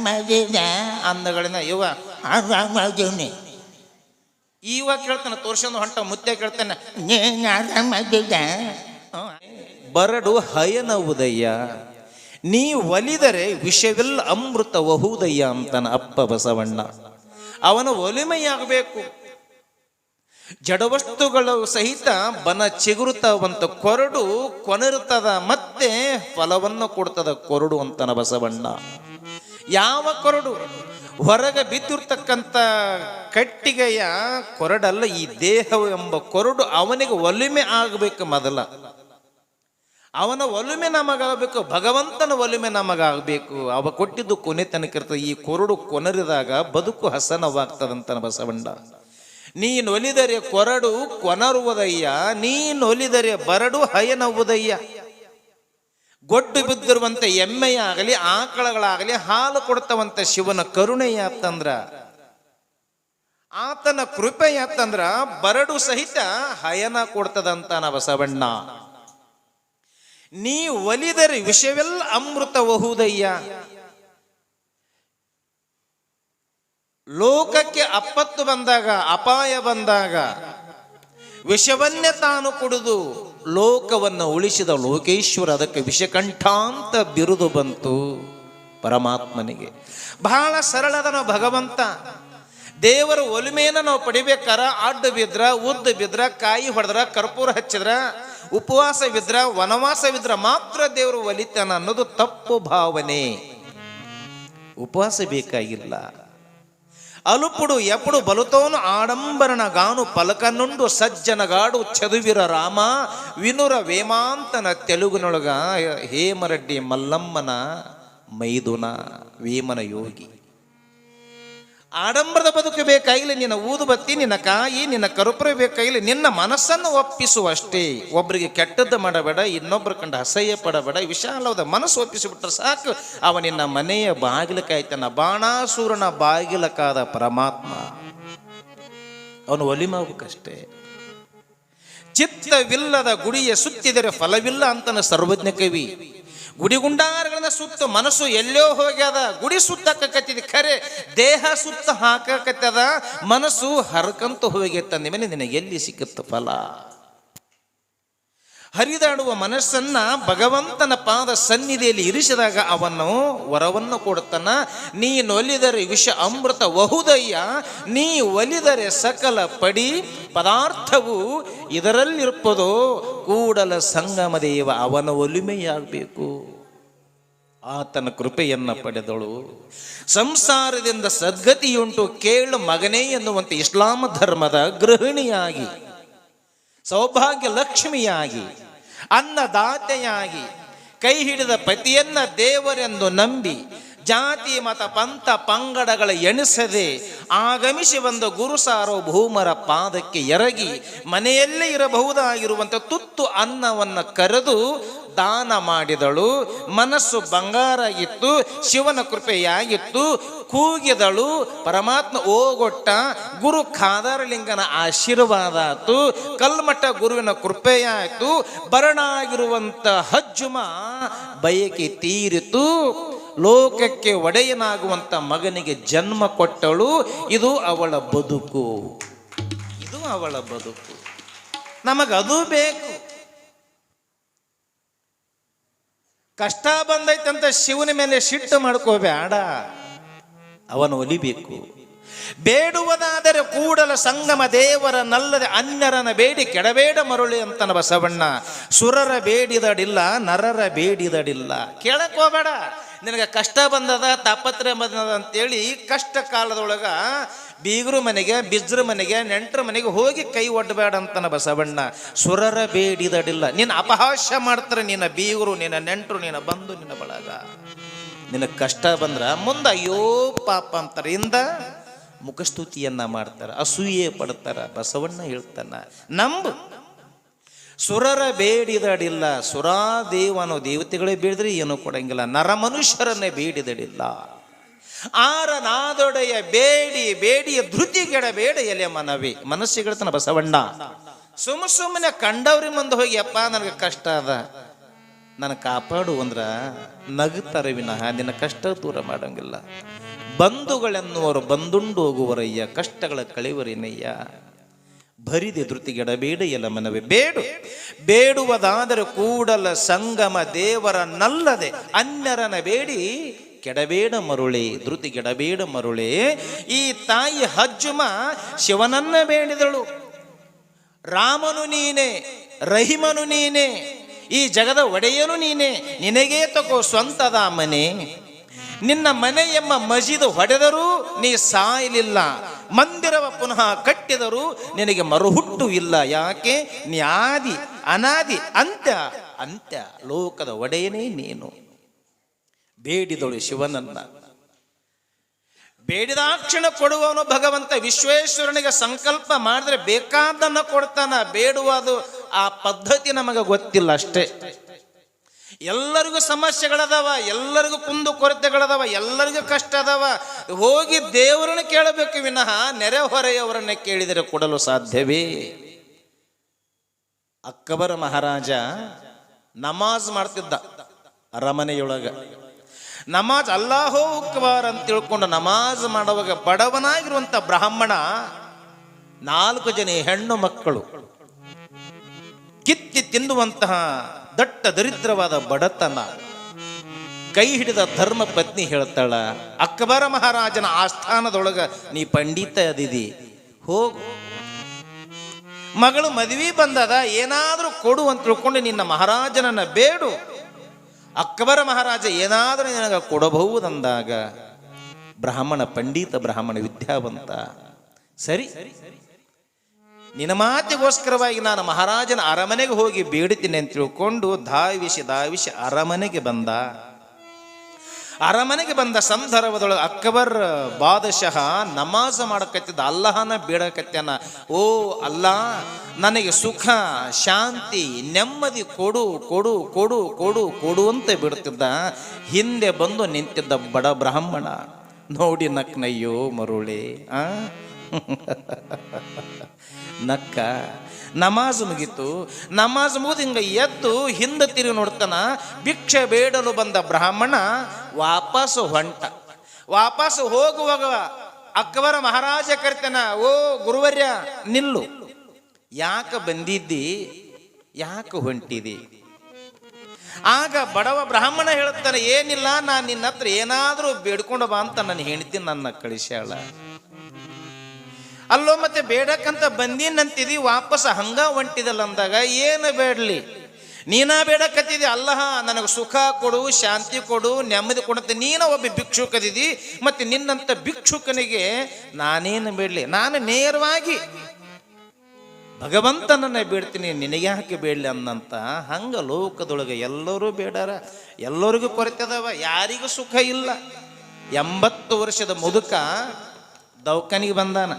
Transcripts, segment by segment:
ಆರಾಮದಿನ ಅಂದಗಳಿಂದ, ಇವ ನೀ ಈವ ಕೇಳ್ತಾನೆ ತೋರ್ಸೊಂದು ಹೊಂಟ ಮುತ್ತೆ ಕೇಳ್ತಾನೆ, ನೀನು ಆರಾಮದಿನ ಬರಡು ಹಯನ ಉದಯ, ನೀ ಒಲಿದರೆ ವಿಷವಿಲ್ಲ ಅಮೃತ ವಹುದಯ್ಯ ಅಂತಾನ ಅಪ್ಪ ಬಸವಣ್ಣ. ಅವನ ಒಲಿಮೆಯಾಗಬೇಕು. ಜಡವಸ್ತುಗಳು ಸಹಿತ ಬನ ಚಿಗುರುತ್ತವಂತ ಕೊರಡು ಕೊನರುತ್ತದ, ಮತ್ತೆ ಫಲವನ್ನು ಕೊಡ್ತದ ಕೊರಡು ಅಂತನ ಬಸವಣ್ಣ. ಯಾವ ಕೊರಡು? ಹೊರಗೆ ಬಿದ್ದಿರ್ತಕ್ಕಂಥ ಕಟ್ಟಿಗೆಯ ಕೊರಡಲ್ಲ, ಈ ದೇಹ ಎಂಬ ಕೊರಡು ಅವನಿಗೆ ಒಲಿಮೆ ಆಗಬೇಕು ಮೊದಲ. ಅವನ ಒಲುಮೆ ನಮಗಾಗಬೇಕು, ಭಗವಂತನ ಒಲುಮೆ ನಮಗಾಗಬೇಕು. ಅವ ಕೊಟ್ಟಿದ್ದು ಕೊನೆ ತನಕ ಇರ್ತದೆ. ಈ ಕೊರಡು ಕೊನರಿದಾಗ ಬದುಕು ಹಸನವಾಗ್ತದಂತ ಬಸವಣ್ಣ. ನೀನೊಲಿದರೆ ಕೊರಡು ಕೊನರುವುದಯ್ಯ ನೀನೊಲಿದರೆ ಬರಡು ಹಯನವುದಯ್ಯ. ಗೊಡ್ಡು ಬಿದ್ದಿರುವಂತ ಎಮ್ಮೆಯಾಗಲಿ, ಆಕಳಗಳಾಗಲಿ, ಹಾಲು ಕೊಡ್ತವಂತ ಶಿವನ ಕರುಣೆಯಾತಂದ್ರ ಆತನ ಕೃಪೆಯಾತಂದ್ರ ಬರಡು ಸಹಿತ ಹಯನ ಕೊಡ್ತದಂತಾನ ಬಸವಣ್ಣ. ನೀ ಒಲಿದರೆ ವಿಷವೆಲ್ಲ ಅಮೃತ ಬಹುದಯ್ಯ ಲೋಕಕ್ಕೆ ಅಪ್ಪತ್ತು ಬಂದಾಗ ಅಪಾಯ ಬಂದಾಗ, ವಿಷವನ್ನೇ ತಾನು ಕುಡಿದು ಲೋಕವನ್ನು ಉಳಿಸಿದ ಲೋಕೇಶ್ವರ, ಅದಕ್ಕೆ ವಿಷಕಂಠಾಂತ ಬಿರುದು ಬಂತು ಪರಮಾತ್ಮನಿಗೆ. ಬಹಳ ಸರಳದನ ಭಗವಂತ. ದೇವರ ಒಲಿಮೆಯನ್ನು ನಾವು ಪಡಿಬೇಕಾರ ಅಡ್ಡ ಬಿದ್ರ, ಉದ್ದ ಬಿದ್ರ, ಕಾಯಿ ಹೊಡೆದ್ರ, ಕರ್ಪೂರ ಹಚ್ಚಿದ್ರ, ಉಪವಾಸ ಬಿದ್ರ ಉಪವಾಸವಿದ್ರ ವನವಾಸವಿದ್ರ ಮಾತ್ರ ದೇವರು ಒಲಿತಾನ ಅನ್ನೋದು ತಪ್ಪು ಭಾವನೆ. ಉಪವಾಸ ಬೇಕಾಗಿಲ್ಲ. అలుపుడు ఎప్పుడు బలుతోను ఆడంబరనగాను పలకనుండు సజ్జనగాడు చదువిర రామ వినుర వేమాంతన తెలుగునుడుగా హేమరెడ్డి మల్లమ్మన మైదున వేమన యోగి. ಆಡಂಬರದ ಬದುಕು ಬೇಕಾಗಿಲ್ಲ, ನಿನ್ನ ಊದು ಬತ್ತಿ, ನಿನ್ನ ಕಾಯಿ, ನಿನ್ನ ಕರುಪುರ ಬೇಕಾಗಿಲ್ಲ, ನಿನ್ನ ಮನಸ್ಸನ್ನು ಒಪ್ಪಿಸುವಷ್ಟೇ. ಒಬ್ಬರಿಗೆ ಕೆಟ್ಟದ್ದು ಮಾಡಬೇಡ ಇನ್ನೊಬ್ಬರ ಕಂಡು ಅಸಹ್ಯ ಪಡಬೇಡ, ವಿಶಾಲವಾದ ಮನಸ್ಸು ಒಪ್ಪಿಸಿಬಿಟ್ರೆ ಸಾಕು. ಅವ ನಿನ್ನ ಮನೆಯ ಬಾಗಿಲಕಾಯ್ತನ, ಬಾಣಾಸುರನ ಬಾಗಿಲಕಾದ ಪರಮಾತ್ಮ. ಅವನು ಒಲಿಮಾಗಬೇಕಷ್ಟೇ. ಚಿತ್ತವಿಲ್ಲದ ಗುಡಿಯ ಸುತ್ತಿದರೆ ಫಲವಿಲ್ಲ ಅಂತನ ಸರ್ವಜ್ಞ ಕವಿ ಗುಡಿಗುಂಡಾರಗಳನ್ನ ಸುತ್ತ ಮನಸ್ಸು ಎಲ್ಲೋ ಹೋಗ್ಯದ ಗುಡಿ ಸುತ್ತಕತ್ತಿದ ಖರೆ, ದೇಹ ಸುತ್ತ ಹಾಕಕತ್ತದ ಮನಸ್ಸು ಹರಕಂತ ಹೋಗೈತಂದ ಮೇಲೆ ನಿನಗೆ ಎಲ್ಲಿ ಸಿಕ್ಕತ್ತ ಫಲ? ಹರಿದಾಡುವ ಮನಸ್ಸನ್ನ ಭಗವಂತನ ಪಾದ ಸನ್ನಿಧಿಯಲ್ಲಿ ಇರಿಸಿದಾಗ ಅವನು ವರವನ್ನು ಕೊಡುತ್ತಾನ. ನೀ ಒಲಿದರೆ ವಿಷ ಅಮೃತ ವಹುದಯ್ಯ ನೀ ಒಲಿದರೆ ಸಕಲ ಪಡಿ ಪದಾರ್ಥವು ಇದರಲ್ಲಿರ್ಪದೋ ಕೂಡಲ ಸಂಗಮ ದೇವ ಅವನ ಒಲಿಮೆಯಾಗಬೇಕು. ಆತನ ಕೃಪೆಯನ್ನು ಪಡೆದಳು. ಸಂಸಾರದಿಂದ ಸದ್ಗತಿಯುಂಟು ಕೇಳು ಮಗನೇ ಎನ್ನುವಂತೆ ಇಸ್ಲಾಂ ಧರ್ಮದ ಗೃಹಿಣಿಯಾಗಿ ಸೌಭಾಗ್ಯ ಲಕ್ಷ್ಮಿಯಾಗಿ ಅನ್ನದಾತೆಯಾಗಿ ಕೈ ಹಿಡಿದ ಪತಿಯನ್ನ ದೇವರೆಂದು ನಂಬಿ ಜಾತಿ, ಮತ, ಪಂಥ, ಪಂಗಡಗಳ ಎಣಿಸದೆ ಆಗಮಿಸಿ ಬಂದ ಗುರು ಸಾರ್ವಭೌಮರ ಪಾದಕ್ಕೆ ಎರಗಿ ಮನೆಯಲ್ಲೇ ಇರಬಹುದಾಗಿರುವಂಥ ತುತ್ತು ಅನ್ನವನ್ನು ಕರೆದು ದಾನ ಮಾಡಿದಳು. ಮನಸ್ಸು ಬಂಗಾರ ಇತ್ತು, ಶಿವನ ಕೃಪೆಯಾಗಿತ್ತು. ಕೂಗಿದಳು, ಪರಮಾತ್ಮ ಓಗೊಟ್ಟ ಗುರು ಖಾದಾರಲಿಂಗನ ಆಶೀರ್ವಾದ ಆತು. ಕಲ್ಮಠ ಗುರುವಿನ ಕೃಪೆಯಾಯಿತು. ಬರಣಾಗಿರುವಂಥ ಹಜ್ಜುಮ ಬಯಕೆ ತೀರಿತು. ಲೋಕಕ್ಕೆ ಒಡೆಯನಾಗುವಂಥ ಮಗನಿಗೆ ಜನ್ಮ ಕೊಟ್ಟಳು. ಇದು ಅವಳ ಬದುಕು. ಇದು ಅವಳ ಬದುಕು. ನಮಗದು ಬೇಕು. ಕಷ್ಟ ಬಂದೈತಂತ ಶಿವನ ಮೇಲೆ ಸಿಟ್ಟು ಮಾಡ್ಕೋಬೇಡ ಅವನು ಒಲಿಬೇಕು. ಬೇಡುವುದಾದರೆ ಕೂಡಲ ಸಂಗಮ ದೇವರ ನಲ್ಲದೆ ಅನ್ಯರನ ಬೇಡಿ ಕೆಡಬೇಡ ಮರುಳಿ ಅಂತನ ಬಸವಣ್ಣ. ಸುರರ ಬೇಡಿದಡಿಲ್ಲ, ನರರ ಬೇಡಿದಡಿಲ್ಲ. ಕೇಳಕ್ಕೋಬೇಡ ನಿನಗೆ ಕಷ್ಟ ಬಂದದ ತಾಪತ್ರೆ ಬಂದದ ಅಂತೇಳಿ ಕಷ್ಟ ಕಾಲದೊಳಗೆ ಬೀಗರು ಮನೆಗೆ, ಬಿಜ್ರ ಮನೆಗೆ, ನೆಂಟರ ಮನೆಗೆ ಹೋಗಿ ಕೈ ಒಡ್ಡಬೇಡ ಅಂತನ ಬಸವಣ್ಣ. ಸುರರ ಬೇಡಿದಡಿಲ್ಲ. ನಿನ್ನ ಅಪಹಾಸ್ಯ ಮಾಡ್ತಾರೆ ನಿನ್ನ ಬೀಗರು, ನಿನ್ನ ನೆಂಟರು, ನಿನ್ನ ಬಂಧು, ನಿನ್ನ ಬಳಗ. ನಿನಗೆ ಕಷ್ಟ ಬಂದ್ರೆ ಮುಂದ ಅಯ್ಯೋ ಪಾಪ ಅಂತಾರೆ. ಇಂದ ಮುಖಸ್ತುತಿಯನ್ನ ಮಾಡ್ತಾರೆ, ಅಸೂಯೆ ಪಡ್ತಾರ ಬಸವಣ್ಣ ಹೇಳ್ತಾನ. ನಂಬು. ಸುರರ ಬೇಡಿದಡಿಲ್ಲ. ಸುರಾದೇವನು ದೇವತೆಗಳೇ ಬೇಡಿದ್ರೆ ಏನೂ ಕೊಡಂಗಿಲ್ಲ. ನರ ಮನುಷ್ಯರನ್ನೇ ಬೇಡಿದಡಿಲ್ಲ. ಆರ ನಾದೊಡೆಯ ಬೇಡಿ, ಬೇಡಿಯ ಧೃತಿಗೆಡಬೇಡ ಎಲೆ ಮನವಿ. ಮನಸ್ಸಿಗೆಳ್ತಾನ ಬಸವಣ್ಣ ಸುಮ್ಮ ಸುಮ್ಮನೆ ಕಂಡವ್ರಿ ಮುಂದೆ ಹೋಗಿ ಅಪ್ಪ ನನಗೆ ಕಷ್ಟ ಅದ. ನನ್ನ ಕಾಪಾಡು ಅಂದ್ರ ನಗುತ್ತಾರೆ ವಿನಃ, ನಿನ್ನ ಕಷ್ಟ ದೂರ ಮಾಡಂಗಿಲ್ಲ. ಬಂಧುಗಳೆನ್ನುವರು ಬಂದುಂಡು ಹೋಗುವರಯ್ಯ ಕಷ್ಟಗಳ ಕಳೆವರೇನಯ್ಯ. ಭರಿದೆ ಧೃತಿಗೆಡಬೇಡ ಎಲ್ಲ ಮನವೇ ಬೇಡು. ಬೇಡುವುದಾದರೆ ಕೂಡಲ ಸಂಗಮ ದೇವರನ್ನಲ್ಲದೆ ಅನ್ಯರನ ಬೇಡಿ. ಕೆಡಬೇಡ ಮರುಳೆ ಧೃತಿಗೆಡಬೇಡ ಮರುಳೆ. ಈ ತಾಯಿ ಹಜ್ಜುಮ ಶಿವನನ್ನ ಬೇಡಿದಳು. ರಾಮನು ನೀನೇ, ರಹಿಮನು ನೀನೇ, ಈ ಜಗದ ಒಡೆಯನು ನೀನೇ, ನಿನಗೇ ತಗೋ ಸ್ವಂತದ ಮನೆ. ನಿನ್ನ ಮನೆ ಎಂಬ ಮಜಿದು ಹೊಡೆದರೂ ನೀ ಸಾಯಲಿಲ್ಲ. ಮಂದಿರವ ಪುನಃ ಕಟ್ಟಿದರೂ ನಿನಗೆ ಮರುಹುಟ್ಟು ಇಲ್ಲ. ಯಾಕೆ? ನೀ ಆದಿ, ಅನಾದಿ, ಅಂತ್ಯ ಅಂತ್ಯ ಲೋಕದ ಒಡೆಯನೇ ನೀನು. ಬೇಡಿದಳು ಶಿವನನ್ನ. ಬೇಡಿದಾಕ್ಷಣ ಕೊಡುವವನು ಭಗವಂತ. ವಿಶ್ವೇಶ್ವರನಿಗೆ ಸಂಕಲ್ಪ ಮಾಡಿದ್ರೆ ಬೇಕಾದನ್ನ ಕೊಡ್ತಾನ. ಬೇಡುವುದು ಆ ಪದ್ಧತಿ ನಮಗೆ ಗೊತ್ತಿಲ್ಲ ಅಷ್ಟೇ. ಎಲ್ಲರಿಗೂ ಸಮಸ್ಯೆಗಳದಾವ, ಎಲ್ಲರಿಗೂ ಕುಂದು ಕೊರತೆಗಳದಾವ, ಎಲ್ಲರಿಗೂ ಕಷ್ಟ ಅದಾವ. ಹೋಗಿ ದೇವರನ್ನು ಕೇಳಬೇಕು ವಿನಃ ನೆರೆಹೊರೆಯವರನ್ನ ಕೇಳಿದರೆ ಕೊಡಲು ಸಾಧ್ಯವೇ? ಅಕ್ಕಬರ ಮಹಾರಾಜ ನಮಾಜ್ ಮಾಡ್ತಿದ್ದ ಅರಮನೆಯೊಳಗ. ನಮಾಜ್ ಅಲ್ಲಾಹೋ ಉಕ್ವಾರ್ ಅಂತ ತಿಳ್ಕೊಂಡು ನಮಾಜ್ ಮಾಡುವಾಗ ಬಡವನಾಗಿರುವಂತ ಬ್ರಾಹ್ಮಣ ನಾಲ್ಕು ಜನ ಹೆಣ್ಣು ಮಕ್ಕಳು ಕಿತ್ತಿ ತಿನ್ನುವಂತಹ ದಟ್ಟ ದರಿದ್ರವಾದ ಬಡತನ. ಕೈ ಹಿಡಿದ ಧರ್ಮ ಪತ್ನಿ ಹೇಳ್ತಾಳ, ಅಕ್ಬರ ಮಹಾರಾಜನ ಆಸ್ಥಾನದೊಳಗ ನೀ ಪಂಡಿತ ಅದಿದಿ, ಹೋಗು. ಮಗಳು ಮದುವೆ ಬಂದದ, ಏನಾದರೂ ಕೊಡು ಅಂತ ತಿಳ್ಕೊಂಡು ನಿನ್ನ ಮಹಾರಾಜನನ್ನ ಬೇಡು. ಅಕ್ಬರ ಮಹಾರಾಜ ಏನಾದರೂ ನಿನಗೆ ಕೊಡಬಹುದಂದಾಗ, ಬ್ರಾಹ್ಮಣ ಪಂಡಿತ, ಬ್ರಾಹ್ಮಣ ವಿದ್ಯಾವಂತ. ಸರಿ. ನಿನ್ನ ಮಾತಿಗೋಸ್ಕರವಾಗಿ ನಾನು ಮಹಾರಾಜನ ಅರಮನೆಗೆ ಹೋಗಿ ಬೇಡುತ್ತೀನಿ ಅಂತ ತಿಳ್ಕೊಂಡು ಧಾವಿಸಿ ಧಾವಿಸಿ ಅರಮನೆಗೆ ಬಂದ. ಅರಮನೆಗೆ ಬಂದ ಸಂದರ್ಭದೊಳಗೆ ಅಕ್ಬರ್ ಬಾದಶಃ ನಮಾಜ್ ಮಾಡಕತ್ತಿದ್ದ, ಅಲ್ಲಹನ ಬೇಡಕತ್ಯಾನ ಓ ಅಲ್ಲ, ನನಗೆ ಸುಖ, ಶಾಂತಿ, ನೆಮ್ಮದಿ ಕೊಡು ಕೊಡು ಕೊಡು ಕೊಡು ಕೊಡು ಅಂತ ಬಿಡ್ತಿದ್ದ. ಹಿಂದೆ ಬಂದು ನಿಂತಿದ್ದ ಬಡ ಬ್ರಾಹ್ಮಣ. ನೋಡಿ ನಕ್ನಯ್ಯೋ ಮರುಳಿ, ಆ? ನಕ್ಕ. ನಮಾಜ್ ಮುಗೀತು. ನಮಾಜ್ ಮುಗಿದು ಹಿಂಗೆ ಎದ್ದು ಹಿಂದೆ ತಿರುಗಿ ನೋಡ್ತಾನ, ಭಿಕ್ಷೆ ಬೇಡಲು ಬಂದ ಬ್ರಾಹ್ಮಣ ವಾಪಸ್ ಹೊಂಟ. ವಾಪಸ್ ಹೋಗುವಾಗ ಅಕ್ಬರ ಮಹಾರಾಜ ಕರ್ತನ, ಓ ಗುರುವರ್ಯ, ನಿಲ್ಲು. ಯಾಕೆ ಬಂದಿದ್ದಿ? ಯಾಕೆ ಹೊಂಟಿದಿ? ಆಗ ಬಡವ ಬ್ರಾಹ್ಮಣ ಹೇಳುತ್ತಾನೆ, ಏನಿಲ್ಲ, ನಾನು ನಿನ್ನ ಹತ್ರ ಏನಾದರೂ ಬೇಡ್ಕೊಂಡು ಬಾ ಅಂತ ನನ್ನ ಹೆಂಡತಿ ನನ್ನ ಕಳಿಸ್ಯಾಳ. ಅಲ್ಲೋ ಮತ್ತೆ ಬೇಡಕ್ಕಂತ ಬಂದೀನಂತಿದಿ, ವಾಪಸ್ ಹಂಗ ಹೊಂಟಿದಲ್ಲ ಅಂದಾಗ ಏನು ಬೇಡಲಿ? ನೀನ ಬೇಡಕತ್ತಿದಿ ಅಲ್ಲಹ, ನನಗೆ ಸುಖ ಕೊಡು, ಶಾಂತಿ ಕೊಡು, ನೆಮ್ಮದಿ ಕೊಡುತ್ತೆ ನೀನ ಒಬ್ಬ ಭಿಕ್ಷುಕದಿದಿ ಮತ್ತೆ ನಿನ್ನಂತ ಭಿಕ್ಷುಕನಿಗೆ ನಾನೇನು ಬೇಡಲಿ? ನಾನು ನೇರವಾಗಿ ಭಗವಂತನನ್ನ ಬೇಡ್ತೀನಿ, ನಿನಗೆ ಯಾಕೆ ಬೇಡಲಿ ಅನ್ನಂತ ಹಂಗ ಲೋಕದೊಳಗೆ ಎಲ್ಲರೂ ಬೇಡಾರ. ಎಲ್ಲರಿಗೂ ಕೊರತೆ ಅದಾವ, ಯಾರಿಗೂ ಸುಖ ಇಲ್ಲ. ಎಂಬತ್ತು ವರ್ಷದ ಮುದುಕ ದೌಖಾನಿಗೆ ಬಂದಾನ.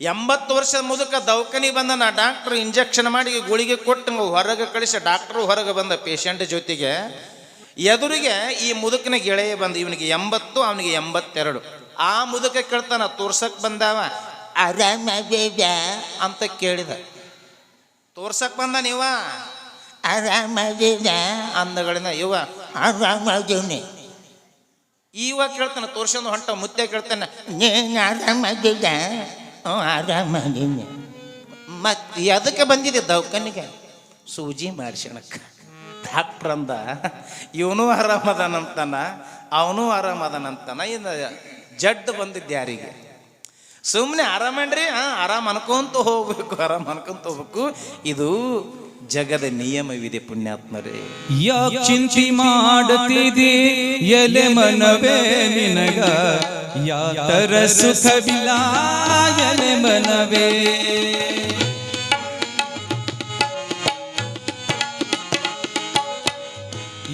ಎಂಬತ್ತು ವರ್ಷದ ಮುದುಕ ದೌಖಾನಿಗೆ ಬಂದನ ಡಾಕ್ಟ್ರು ಇಂಜೆಕ್ಷನ್ ಮಾಡಿ ಗುಳಿಗೆ ಕೊಟ್ಟು ಹೊರಗೆ ಕಳಿಸಿ ಡಾಕ್ಟ್ರು ಹೊರಗೆ ಬಂದ ಪೇಷಂಟ್ ಜೊತೆಗೆ ಎದುರಿಗೆ ಈ ಮುದುಕನ ಗೆಳೆಯ ಬಂದ, ಇವನಿಗೆ ಎಂಬತ್ತು, ಅವನಿಗೆ ಎಂಬತ್ತೆರಡು. ಆ ಮುದುಕ ಕೇಳ್ತಾನ, ತೋರ್ಸಕ್ ಬಂದಾವ? ಆರಾಮಾಗಿದ ಅಂತ ಕೇಳಿದ. ತೋರ್ಸಕ್ ಬಂದ ನೀವ? ಆರಾಮಾಗಿದ ಅಂದಗಳಿಂದ, ಇವ ಆರಾಮಾಗಿನಿ ಇವ ಕೇಳ್ತಾನ ತೋರ್ಸಂದು ಹೊಂಟ ಮುತ್ತೆ ಕೇಳ್ತಾನೆ. ನೀನು ಆರಾಮಾಗಿದ ಹ್ಞೂ ಆರಾಮಾಗಿನಿ ಮತ್ ಅದಕ್ಕೆ ಬಂದಿದೆ ದವಾಖಾನಿಗೆ ಸೂಜಿ ಮಾಡಿಸ್ಕೊಳಕ್ಕ ಡಾಕ್ಟ್ರ್ ಅಂದ ಇವನು ಆರಾಮದನಂತಾನ ಅವನು ಆರಾಮದನಂತಾನ ಇನ್ನು ಜಡ್ ಬಂದಿದ್ದು ಯಾರಿಗೆ? ಸುಮ್ಮನೆ ಆರಾಮಣ್ರಿ ಹಾ, ಆರಾಮ್ ಅನ್ಕೊಂತ ಹೋಗ್ಬೇಕು, ಆರಾಮ್ ಅನ್ಕೊಂತ ಹೋಗ್ಬೇಕು. ಇದು ಜಗದ ನಿಯಮವಿದೆ ಪುಣ್ಯಾತ್ಮರೇ. ಯಾಕ್ ಚಿಂತಿ ಮಾಡುತ್ತಿದೆ ಎಲೆ ಮನವೇ ನಿನಗ. ಯಾತರ ಸುಖವಿಲ್ಲ ಎಲೆ ಮನವೇ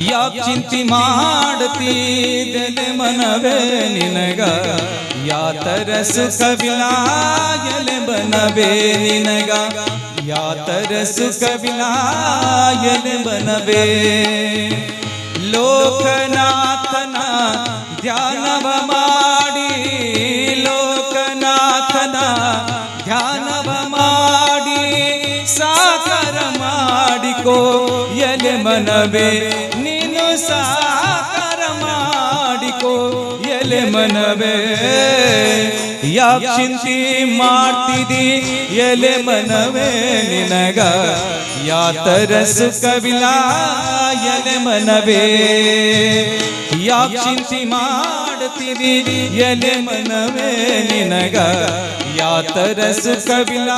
ಯಾಕ್ ಚಿಂತಿ ಮಾಡತಿದೆಲೆ ಮನವೇ ನಿನಗ ಯಾತರ ಸುಖವಿಲ್ಲ ಎಲೆ ಮನವೇ ನಿನಗ ಯಾತರ ಸುಖವಿಲ್ಲ ಎಲೆ ಮನವೇ ಲೋಕನಾಥನ ಧ್ಯಾನವ ಮಾಡಿ ಸಾಕಾರ ಮಾಡಿಕೋ, ಎಲೆ ಮನ ಮನವೇ, ನೀನು ಸಾಕಾರ ಮಾಡಿಕೋ, ಎಲೆ ಮನವೇ. ಯಾವ ಚಿಂತಿ ಮಾಡ್ತಿದಿ, ಎಲೆ ಮನವೇ ನಿನಗ? ಯಾತರ ಕವಿಲ ಎಲೆ ಮನವೇ. ಯಾವ ಚಿಂತಿ ಮಾಡ್ತಿದಿ, ಎಲೆ ಮನವೇ ನಿನಗ? ಯಾತರ ಸುಖವಿಲ್ಲ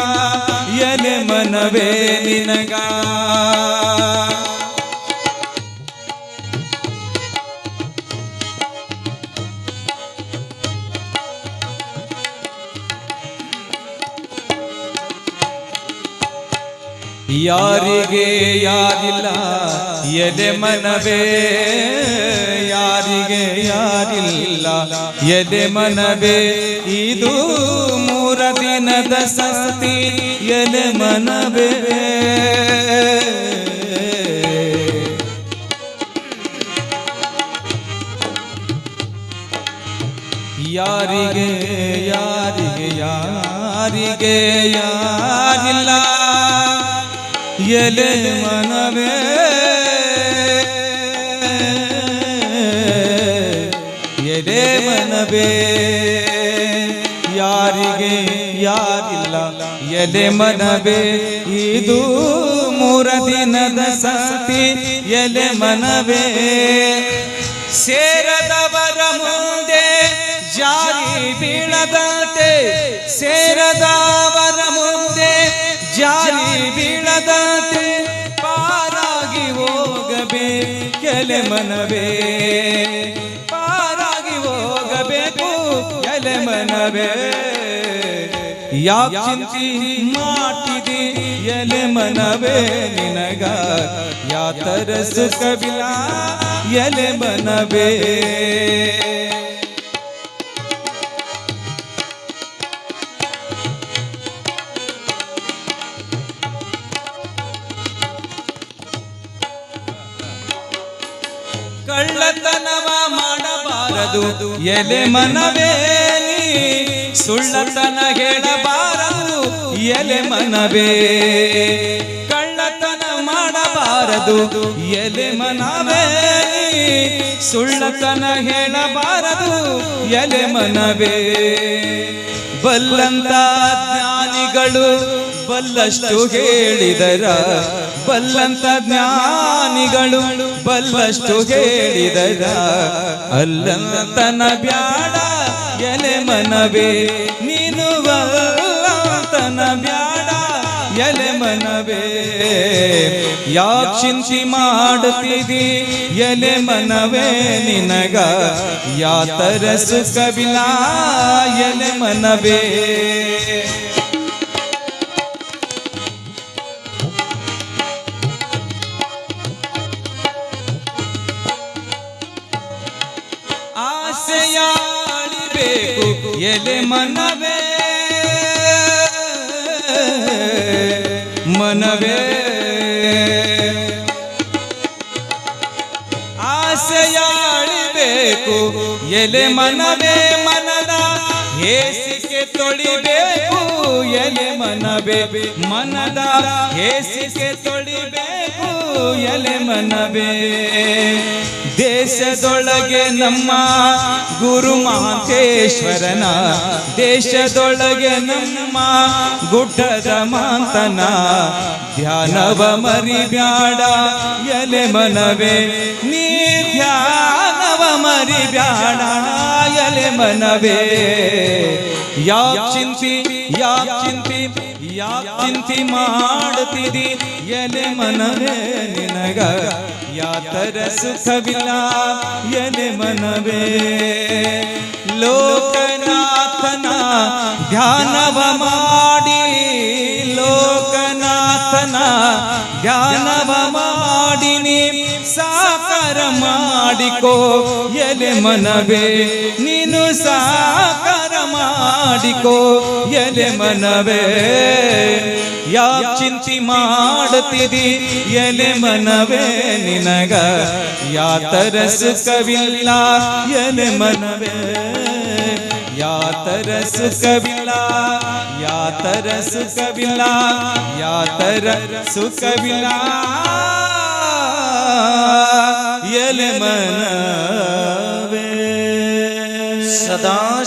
ಎಲೆ ಮನವೇ ನಿನಗ. ಯಾರಿಗೆ ಯಾರಿಲ್ಲ ಎದೆ ಮನವೇ. ಯಾರಿಗೆ ಯಾರಿಲ್ಲ ಎದೆ ಮನವೇ. ಇದು ದಿನದ ಸಸ್ತಿ ಎಲೆ ಮನವೇ ಯಾರಿಗೆ ಯಾರಿಗೆ ಯಾರಿಗೆ ಯಾರಿಲ್ಲ ಎಲೆ ಮನವೇ ಎಲೆ ಮನವೇ ಯಾರಿಗೆ ಯಾರಿಲ್ಲ? ಎಲೆ ಮನವೇ, ಇದು ಮೂರ ದಿನದ ಸತಿ. ಎಲೆ ಮನವೇ, ಸೇರದವರ ಮುಂದೆ ಜಾರಿ ಬೀಳದಂತೆ. ಸೇರದವರ ಮುಂದೆ ಜಾರಿ ಬೀಳದಂತೆ. ಪಾರಾಗಿ ಹೋಗಬೇಕೆಲೆ ಮನವೇ. ಮನವೇ. ಯಾಕೆ ಚಿಂತಿ ಮಾಡಿದೆ ಎಲೆ ಮನವೇ ನಿನಗ? ಯಾತರಸ ಸುಖವಿಲ್ಲ ಎಲೆ ಮನವೇ. ಕಳ್ಳತನವ ಮಾಡಬಾರದು. ಎಲೆ ಮನವೇ ಸುಳ್ಳತನ ಹೇಳಬಾರದು, ಎಲೆ ಮನವೇ. ಕಳ್ಳತನ ಮಾಡಬಾರದು, ಎಲೆ ಮನವೇ. ಸುಳ್ಳತನ ಹೇಳಬಾರದು, ಎಲೆ ಮನವೇ. ಬಲ್ಲಂತ ಜ್ಞಾನಿಗಳು ಬಲ್ಲಷ್ಟು ಹೇಳಿದರ, ಬಲ್ಲಂತ ಜ್ಞಾನಿಗಳು ಬಲ್ಲಷ್ಟು ಹೇಳಿದರ ಅಲ್ಲಂತನ ಬ್ಯಾಡ. ಎಲೆ ಮನವೇ, ನೀನು ಬಲ್ಲಂತನ ಬ್ಯಾಡ. ಎಲೆ ಮನವೇ, ಯಾಕೆ ಚಿಂತಿ ಮಾಡುತ್ತಿದಿ ಎಲೆ ಮನವೇ ನಿನಗ, ಯಾತರ ಸುಖವಿಲ್ಲ ಎಲೆ ಮನವೇ. ಎಲೆ ಮನವೇ ಮನವೇ. ಆಸೆಯಾಳಬೇಕು, ಎಲೆ ಮನವೇ ಮನದ, ಹೇಸಿಕೆ ತೊಳಿಬೇಕು, ಎಲೆ ಮನವೇ ಮನದ, ಹೇಸಿಕೆ ತೊಳಿಬೇಕು, ಎಲೆ ಮನವೇ. ದೇಶದೊಳಗೆ ನಮ್ಮ ಗುರು ಮಹಾಂತೇಶ್ವರನ ದೇಶದೊಳಗೆ ನಮ್ಮ ಗುಡ್ಡದ ಮಾತನ ಧ್ಯಾನವ ಮರಿಬ್ಯಾಡ ಎಲೆ ಮನವೇ ನೀ ಧ್ಯಾನವ ಮರಿಬ್ಯಾಡ ಎಲೆ ಮನವೇ ಯಾಕ್ ಚಿಂತಿ ಯಾಕ್ ಚಿಂತಿ ಯಾಕ್ ಚಿಂತಿ ಮಾಡ್ತಿದಿ ಎಲೆ ಮನವೇ ನಿನಗ ಯಾತರ ಸುಖವಿಲ್ಲ ಎಲೆ ಮನವೇ ಲೋಕನಾಥನ ಧ್ಯಾನವ ಮಾಡಿ ಲೋಕನಾಥನ ಧ್ಯಾನವ ಮಾಡಿನಿ ಸಾಕಾರ ಮಾಡಿಕೋ, ಎಲೆ ಮನವೇ, ನೀನು ಸಾಕಾರ ಮಾಡಿಕೋ, ಎಲೆ ಮನವೇ. ಯಾ ಚಿಂತಿ ಮಾಡುತ್ತಿದಿ ಎಲೆ ಮನವೇ ನಿನಗ? ಯಾತರ ಕವಿಲ್ಲ, ಎಲೆ ಮನವೇ. ಯಾತರ ಸುಖವಿಲ್ಲ ಕವಿಲ್ಲ, ಯಾ ಯಾತರ ಕವಿಲ್ಲ, ಯಾ ಮನವೇ ಸದಾ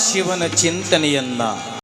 ಶಿವನ ಚಿಂತನೆಯನ್ನ